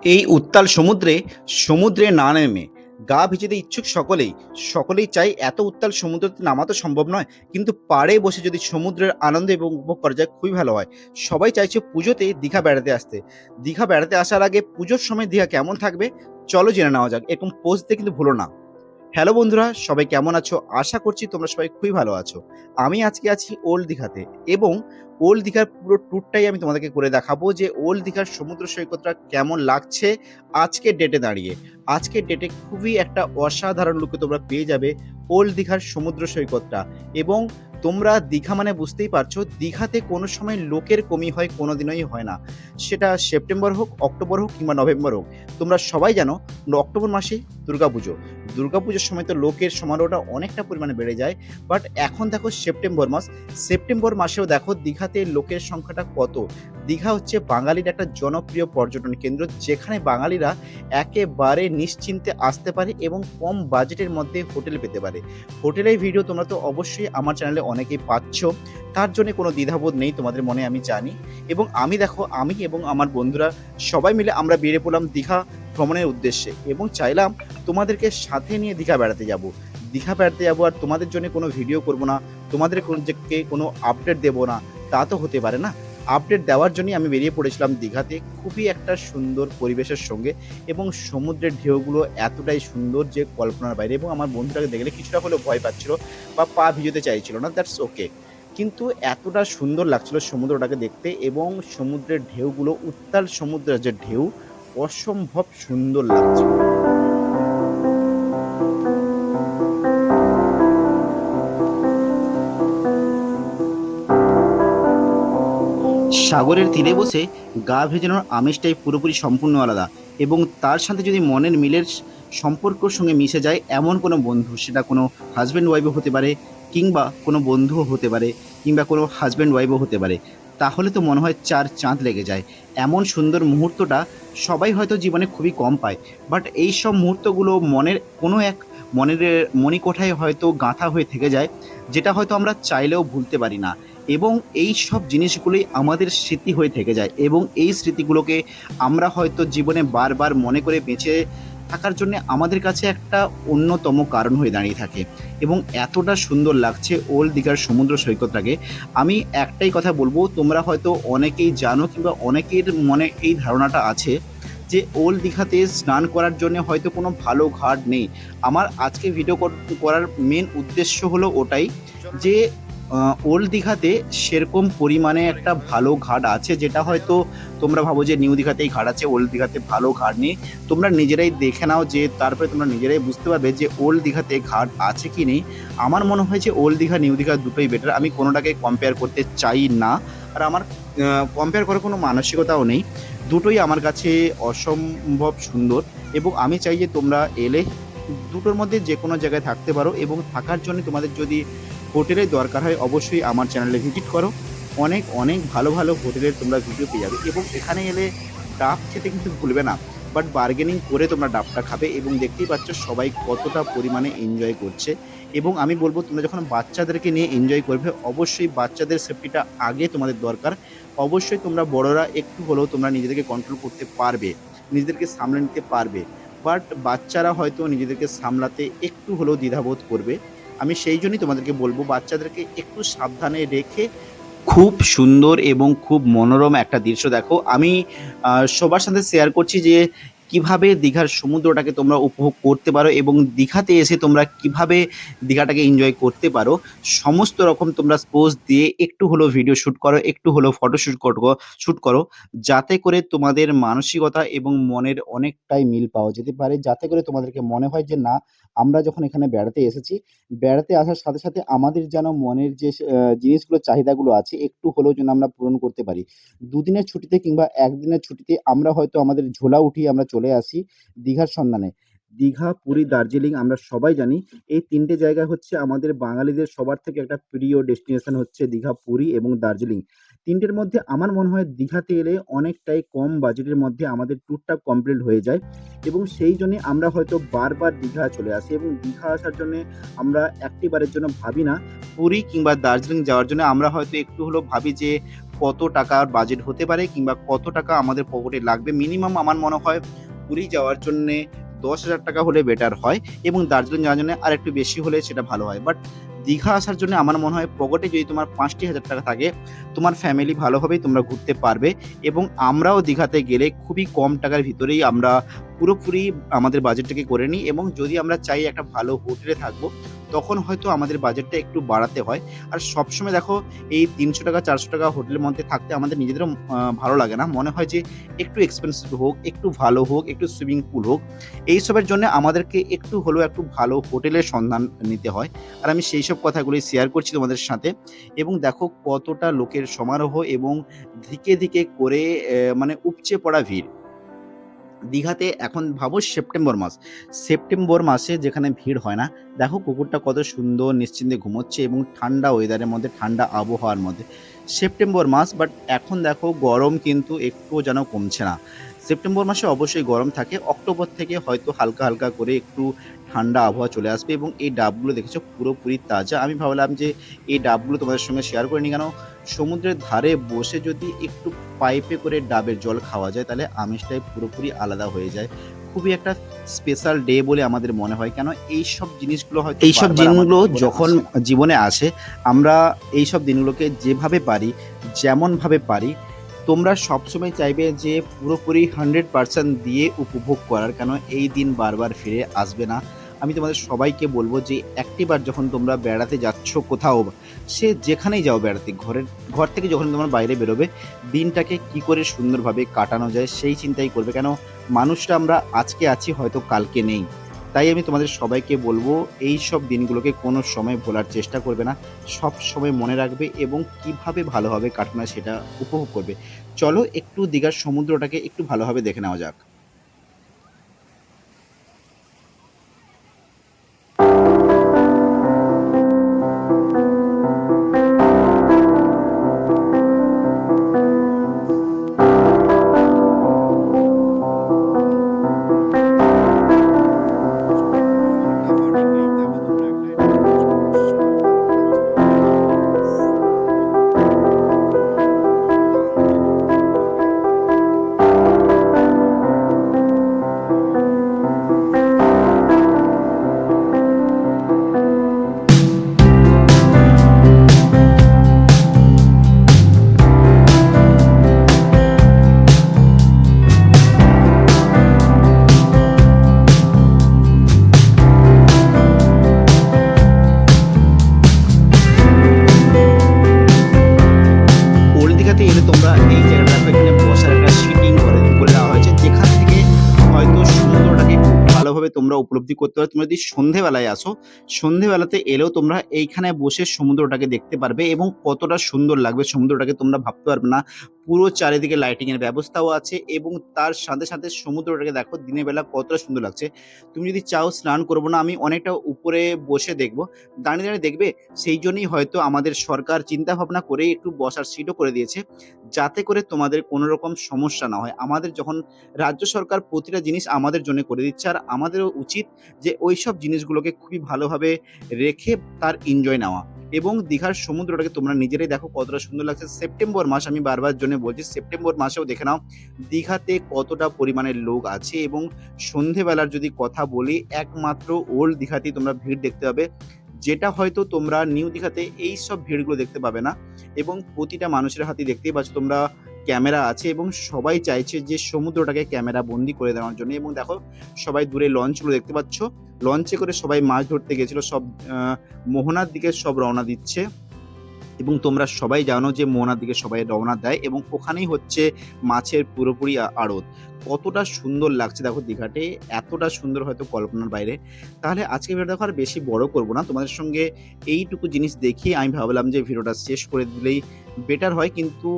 এই উত্তাল সমুদ্রে সমুদ্রে না নেমে গা ভিজেতে ইচ্ছুক সকলেই সকলেই চাই এত উত্তাল সমুদ্রতে নামা তো সম্ভব নয়, কিন্তু পাড়ে বসে যদি সমুদ্রের আনন্দ এবং উপভোগ করা যায়, খুবই ভালো হয়। সবাই চাইছে পুজোতে দীঘা বেড়াতে আসতে। দীঘা বেড়াতে আসার আগে পুজোর সময় দীঘা কেমন থাকবে? চলো জেনে নেওয়া যাক। এরকম পোস্ট কিন্তু ভুলো না। হ্যালো বন্ধুরা, সবাই কেমন আছো? আশা করছি তোমরা সবাই খুবই ভালো আছো। আমি আজকে আছি ওল্ড দীঘাতে এবং ওল্ড দীঘার পুরো ট্যুরটাই আমি তোমাদেরকে করে দেখাবো যে ওল্ড দীঘার সমুদ্র সৈকতটা কেমন লাগছে আজকের ডেটে দাঁড়িয়ে। আজকের ডেটে খুবই একটা অসাধারণ লুকে তোমরা পেয়ে যাবে ওল্ড দীঘার সমুদ্র সৈকতটা এবং তোমরা দীঘা মানে বুঝতেই পারছ, দীঘাতে কোনো সময় লোকের কমি হয়, কোনোদিনই হয় না। সেটা সেপ্টেম্বর হোক, অক্টোবর হোক কিংবা নভেম্বর হোক, তোমরা সবাই জানো, অক্টোবর মাসে দুর্গাপুজো। দুর্গাপুজোর সময় তো লোকের সমারোহটা অনেকটা পরিমাণে বেড়ে যায় বাট এখন দেখো সেপ্টেম্বর মাস, সেপ্টেম্বর মাসেও দেখো দীঘাতে লোকের সংখ্যাটা কত? দীঘা হচ্ছে বাঙালির একটা জনপ্রিয় পর্যটন কেন্দ্র, যেখানে বাঙালিরা একেবারে নিশ্চিন্তে আসতে পারে এবং কম বাজেটের মধ্যে হোটেল পেতে পারে। হোটেলের ভিডিও তোমরা তো অবশ্যই আমার চ্যানেলে অনেকেই পাচ্ছ, তার জন্য কোনো দ্বিধাবোধ নেই তোমাদের মনে আমি জানি। এবং আমি দেখো, আমি এবং আমার বন্ধুরা সবাই মিলে আমরা বেরিয়ে পড়লাম দীঘা ভ্রমণের উদ্দেশ্যে এবং চাইলাম তোমাদেরকে সাথে নিয়ে দীঘা বেড়াতে যাব। দীঘা বেড়াতে যাব আর তোমাদের জন্য কোনো ভিডিও করব না, তোমাদের কোনো আপডেট দেবো না, তা তো হতে পারে না। আপডেট দেওয়ার জন্যই আমি বেরিয়ে পড়েছিলাম দীঘাতে। খুবই একটা সুন্দর পরিবেশের সঙ্গে এবং সমুদ্রের ঢেউগুলো এতটাই সুন্দর যে কল্পনার বাইরে এবং আমার বন্ধুটাকে দেখলে কিছুটা হলেও ভয় পাচ্ছিল বা পা ভিজোতে চাইছিল না দ্যাটস ওকে কিন্তু এতটা সুন্দর লাগছিল সমুদ্রটাকে দেখতে এবং সমুদ্রের ঢেউগুলো, উত্তাল সমুদ্রের যে ঢেউ অসম্ভব সুন্দর লাগছে। সাগরের তীরে বসে গা ভেজানোর আমেজটাই পুরোপুরি সম্পূর্ণ আলাদা এবং তার সাথে যদি মনের মিলের সম্পর্কর সঙ্গে মিশে যায় এমন কোনো বন্ধু, সেটা কোনো হাজব্যান্ড ওয়াইফও হতে পারে কিংবা কোনো বন্ধুও হতে পারে কিংবা কোনো হাজব্যান্ড ওয়াইফও হতে পারে। তাহলে তো মনে হয় চার চাঁদ লেগে যায়। এমন সুন্দর মুহূর্তটা সবাই হয়তো জীবনে খুবই কম পায়। বাট এই সব মুহূর্তগুলো মনের কোনো এক মনের মণিকোঠায় হয়তো গাঁথা হয়ে থেকে যায়, যেটা হয়তো আমরা চাইলেও ভুলতে পারি না। এবং এই সব জিনিসগুলোই আমাদের স্মৃতি হয়ে থেকে যায়। এবং এই স্মৃতিগুলোকে আমরা হয়তো জীবনে বারবার মনে করে বেঁচে থাকার জন্য আমাদের কাছে একটা অন্যতম কারণ হয়ে দাঁড়িয়ে থাকে এবং এতটা সুন্দর লাগছে ওল্ড দীঘার সমুদ্র সৈকতটাকে। আমি একটাই কথা বলব, তোমরা হয়তো অনেকেই জানো কিংবা অনেকের মনে এই ধারণাটা আছে যে ওল্ড দীঘাতে স্নান করার জন্য হয়তো কোনো ভালো ঘাট নেই। আমার আজকে ভিডিও করার মেন উদ্দেশ্য হলো ওটাই যে ওল্ড দীঘাতে সেরকম পরিমাণে একটা ভালো ঘাট আছে, যেটা হয়তো তোমরা ভাবো যে নিউ দীঘাতেই ঘাট আছে, ওল্ড দীঘাতে ভালো ঘাট নেই। তোমরা নিজেরাই দেখে নাও যে, তারপরে তোমরা নিজেরাই বুঝতে পারবে যে, ওল্ড দীঘাতে ঘাট আছে কি নেই। আমার মনে হয় যে, ওল্ড দীঘা, নিউ দীঘা দুটোই বেটার আমি কোনোটাকে কম্পেয়ার করতে চাই না। আর আমার কম্পেয়ার করার কোনো মানসিকতাও নেই। দুটোই আমার কাছে অসম্ভব সুন্দর। এবং আমি চাই যে, তোমরা এলে দুটোর মধ্যে যে কোনো জায়গায় থাকতে পারো এবং থাকার জন্য তোমাদের যদি হোটেলের দরকার হয়, অবশ্যই আমার চ্যানেলে ভিজিট করো। অনেক অনেক ভালো ভালো হোটেলের তোমরা ভিডিও পেয়ে যাবে এবং এখানে এলে ডাব খেতে কিন্তু ভুলবে না। বাট বার্গেনিং করে তোমরা ডাবটা খাবে এবং দেখতেই পাচ্ছ সবাই কতটা পরিমাণে এনজয় করছে। এবং আমি বলব, তোমরা যখন বাচ্চাদেরকে নিয়ে এনজয় করবে, অবশ্যই বাচ্চাদের সেফটিটা আগে তোমাদের দরকার। অবশ্যই তোমরা বড়রা একটু হলেও তোমরা নিজেদেরকে কন্ট্রোল করতে পারবে, নিজেদেরকে সামলে নিতে পারবে। বাট বাচ্চারা হয়তো নিজেদেরকে সামলাতে একটু হলেও দ্বিধাবোধ করবে। আমি সেই জন্যই তোমাদেরকে বলব, বাচ্চাদেরকে একটু সাবধানে রেখে খুব সুন্দর এবং খুব মনোরম একটা দৃশ্য দেখো। আমি সবার সাথে শেয়ার করছি যে কীভাবে দীঘার সমুদ্রটাকে তোমরা উপভোগ করতে পারো এবং দীঘাতে এসে তোমরা কীভাবে দীঘাটাকে এনজয় করতে পারো, সমস্ত রকম তোমরা পোজ দিয়ে একটু হলেও ভিডিও শ্যুট করো, একটু হলেও ফটো শ্যুট করো শ্যুট করো, যাতে করে তোমাদের মানসিকতা এবং মনের অনেকটাই মিল পাওয়া যেতে পারে, যাতে করে তোমাদেরকে মনে হয় যে না, আমরা যখন এখানে বেড়াতে এসেছি, বেড়াতে আসার সাথে সাথে আমাদের যেন মনের যে জিনিসগুলো, চাহিদাগুলো আছে, একটু হলেও যেন আমরা পূরণ করতে পারি। দুদিনের ছুটিতে কিংবা একদিনের ছুটিতে আমরা হয়তো আমাদের ঝোলা উঠিয়ে আমরা চলে আসি দীঘার সন্ধানে। দীঘা, পুরী, দার্জিলিং আমরা সবাই জানি, এই তিনটে জায়গা হচ্ছে আমাদের বাঙালিদের সবার থেকে একটা প্রিয় ডেস্টিনেশন হচ্ছে দীঘা, পুরী এবং দার্জিলিং। তিনটের মধ্যে আমার মনে হয় দীঘাতে এলে অনেকটাই কম বাজেটের মধ্যে আমাদের ট্যুরটা কমপ্লিট হয়ে যায় এবং সেই জন্যে আমরা হয়তো বারবার দীঘা চলে আসি এবং দীঘা আসার জন্যে আমরা একটিবারের জন্য ভাবি না। পুরী কিংবা দার্জিলিং যাওয়ার জন্য আমরা হয়তো একটু হলেও ভাবি যে কত টাকার বাজেট হতে পারে কিংবা কত টাকা আমাদের পকেটে লাগবে। মিনিমাম আমার মনে হয় পুরী যাওয়ার জন্যে দশ হাজার টাকা হলে বেটার হয় এবং দার্জিলিং যাওয়ার জন্য আর একটু বেশি হলে সেটা ভালো হয়। বাট দীঘা আসার জন্য আমার মনে হয় পকেটে যদি তোমার পাঁচটি হাজার টাকা থাকে, তোমার ফ্যামিলি ভালোভাবেই তোমরা ঘুরতে পারবে এবং আমরাও দীঘাতে গেলে খুবই কম টাকার ভিতরেই আমরা পুরোপুরি আমাদের বাজেটটাকে করে নিই এবং যদি আমরা চাই একটা ভালো হোটেলে থাকব তখন হয়তো আমাদের বাজেটটা একটু বাড়াতে হয়। আর সবসময় দেখো, এই তিনশো টাকা, চারশো টাকা হোটেলের মধ্যে থাকতে আমাদের নিজেদেরও ভালো লাগে না। মনে হয় যে একটু এক্সপেন্সিভ হোক, একটু ভালো হোক, একটু সুইমিং পুল হোক এইসবের জন্য আমাদেরকে একটু হলেও একটু ভালো হোটেলের সন্ধান নিতে হয়। আর আমি সেই সব কথাগুলি শেয়ার করছি তোমাদের সাথে। এবং দেখো কতটা লোকের সমারোহ এবং ধিকে ধিকে করে মানে উপচে পড়া ভিড়। দীঘাতে এখন ভাবো সেপ্টেম্বর মাস। সেপ্টেম্বর মাসে যেখানে ভিড় হয় না, দেখো কুকুরটা কত সুন্দর নিশ্চিন্তে ঘুমোচ্ছে এবং ঠান্ডা ওয়েদারের মধ্যে, ঠান্ডা আবহাওয়ার মধ্যে। সেপ্টেম্বর মাস বাট এখন দেখো গরম কিন্তু একটুও যেন কমছে না। সেপ্টেম্বর মাসে অবশ্যই গরম থাকে। অক্টোবর থেকে হয়তো হালকা হালকা করে একটু ঠান্ডা আবহাওয়া চলে আসবে এবং এই ডাবগুলো দেখেছ পুরোপুরি তাজা। আমি ভাবলাম যে এই ডাবগুলো তোমাদের সঙ্গে শেয়ার করে নিই কেন? সমুদ্রের ধারে বসে যদি একটু পাইপে করে ডাবের জল খাওয়া যায় তাহলে আমেজটাই পুরোপুরি আলাদা হয়ে যায়। খুবই একটা স্পেশাল ডে বলে আমাদের মনে হয়। কেন? এই সব জিনিসগুলো হয় এইসব দিনগুলো যখন জীবনে আসে আমরা এই সব দিনগুলোকে যেভাবে পারি যেমনভাবে পারি তোমরা সবসময় চাইবে যে পুরোপুরি হান্ড্রেড পার্সেন্ট দিয়ে উপভোগ করার, কেন এই দিন বারবার ফিরে আসবে না। আমি তোমাদের সবাইকে বলব যে একটিবার যখন তোমরা বেড়াতে যাচ্ছ কোথাও, সে যেখানেই যাও বেড়াতে, ঘরের, ঘর থেকে যখন তোমরা বাইরে বেরোবে, দিনটাকে কি করে সুন্দরভাবে কাটানো যায় সেই চিন্তাই করবে। কেন মানুষটা আমরা আজকে আছি, হয়তো কালকে নেই। তাই আমি তোমাদের সবাইকে বলব, এই সব দিনগুলোকে কোনো সময় ভোলার চেষ্টা করবে না। সব সময় মনে রাখবে এবং কীভাবে ভালোভাবে কাটানো সেটা উপভোগ করবে। চলো একটু দীঘার সমুদ্রটাকে একটু ভালোভাবে দেখে নেওয়া যাক। তোমরা উপলব্ধি করতে পারো। তোমরা যদি সন্ধেবেলায় আসো, সন্ধেবেলাতে এলেও তোমরা এইখানে বসে সমুদ্রটাকে দেখতে পারবে এবং কতটা সুন্দর লাগবে। সমুদ্রটাকে তোমরা ভাবতে পারবে না। পুরো চারিদিকে লাইটিং এর ব্যবস্থাও আছে এবং তার সাথে সাথে সমুদ্রটাকে দেখো, দিনের বেলা কতটা সুন্দর লাগছে। তুমি যদি চাও স্নান করব না, আমি অনেকটা উপরে বসে দেখব। দাঁড়িয়ে দাঁড়িয়ে দেখবে, সেই জন্যই হয়তো আমাদের সরকার চিন্তা ভাবনা করে একটু বসার সিটও করে দিয়েছে, যাতে করে তোমাদের কোনো রকম সমস্যা না হয়। আমাদের যখন রাজ্য সরকার প্রতিটা জিনিস আমাদের জন্য করে দিচ্ছে, আর আমাদেরও উচিত যে ওই সব জিনিসগুলোকে খুবই ভালোভাবে রেখে তার এনজয় নেওয়া। এবং দীঘার সমুদ্রটাকে তোমরা নিজেরাই দেখো কতটা সুন্দর লাগছে। সেপ্টেম্বর মাস আমি বারবার জন্য বলছি, সেপ্টেম্বর মাসেও দেখে নাও, দীঘাতে কতটা পরিমাণের লোক আছে এবং সন্ধেবেলার যদি কথা বলি, একমাত্র ওল্ড দীঘাতেই তোমরা ভিড় দেখতে পাবে। যেটা হয়তো তোমরা নিউ দীঘাতে এই সব ভিড়গুলো দেখতে পাবে না এবং প্রতিটা মানুষের হাতে দেখতেই পাচ্ছ তোমরা ক্যামেরা আছে এবং সবাই চাইছে যে সমুদ্রটাকে ক্যামেরা বন্দি করে দেওয়ার জন্য। এবং দেখো, সবাই দূরে লঞ্চগুলো দেখতে পাচ্ছ। লঞ্চে করে সবাই মাছ ধরতে গেছিল, সব মোহনার দিকে সব রওনা দিচ্ছে। এবং তোমরা সবাই জানো যে মোহনার দিকে সবাই রওনা দেয় এবং ওখানেই হচ্ছে মাছের পুরোপুরি আড়ত। কতটা সুন্দর লাগছে দেখো দীঘাটে এতটা সুন্দর হয়তো কল্পনার বাইরে। তাহলে আজকে ভিডিও দেখো আর বেশি বড় করব না। তোমাদের সঙ্গে এইটুকু জিনিস দেখিয়ে আমি ভাবলাম যে ভিডিওটা শেষ করে দিলেই বেটার হয়। কিন্তু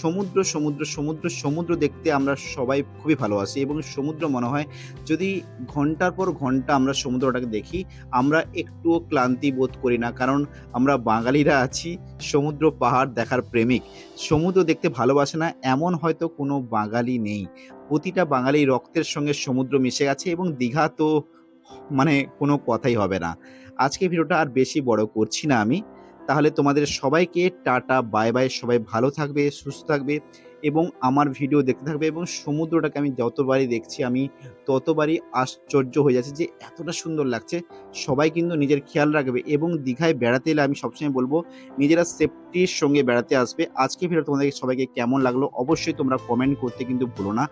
সমুদ্র সমুদ্র সমুদ্র সমুদ্র দেখতে আমরা সবাই খুবই ভালোবাসি এবং সমুদ্র মনে হয় যদি ঘণ্টার পর ঘণ্টা আমরা সমুদ্রটাকে দেখি, আমরা একটুও ক্লান্তি বোধ করি না। কারণ আমরা বাঙালিরা আছি, সমুদ্র পাহাড় দেখার প্রেমিক। সমুদ্র দেখতে ভালোবাসে না, এমন হয়তো কোনো বাঙালি নেই। প্রতিটা বাঙালি রক্তের সঙ্গে সমুদ্র মিশে গেছে এবং দীঘা তো মানে কোনো কথাই হবে না। আজকে ভিডিওটা আর বেশি বড় করছি না আমি। তাহলে তোমাদের সবাইকে টাটা, বাই বাই, সবাই ভালো থাকবে, সুস্থ থাকবে এবং আমার ভিডিও দেখতে থাকবে এবং সমুদ্রটাকে আমি যতবারই দেখছি আমি ততবারই আশ্চর্য হয়ে যাচ্ছে যে এতটা সুন্দর লাগছে। সবাই কিন্তু নিজের খেয়াল রাখবে এবং দীঘায় বেড়াতে এলে আমি সবসময় বলব নিজেরা সেফটির সঙ্গে বেড়াতে আসবে। আজকে ভিডিও তোমাদের সবাইকে কেমন লাগল অবশ্যই তোমরা কমেন্ট করতে কিন্তু ভুলো না।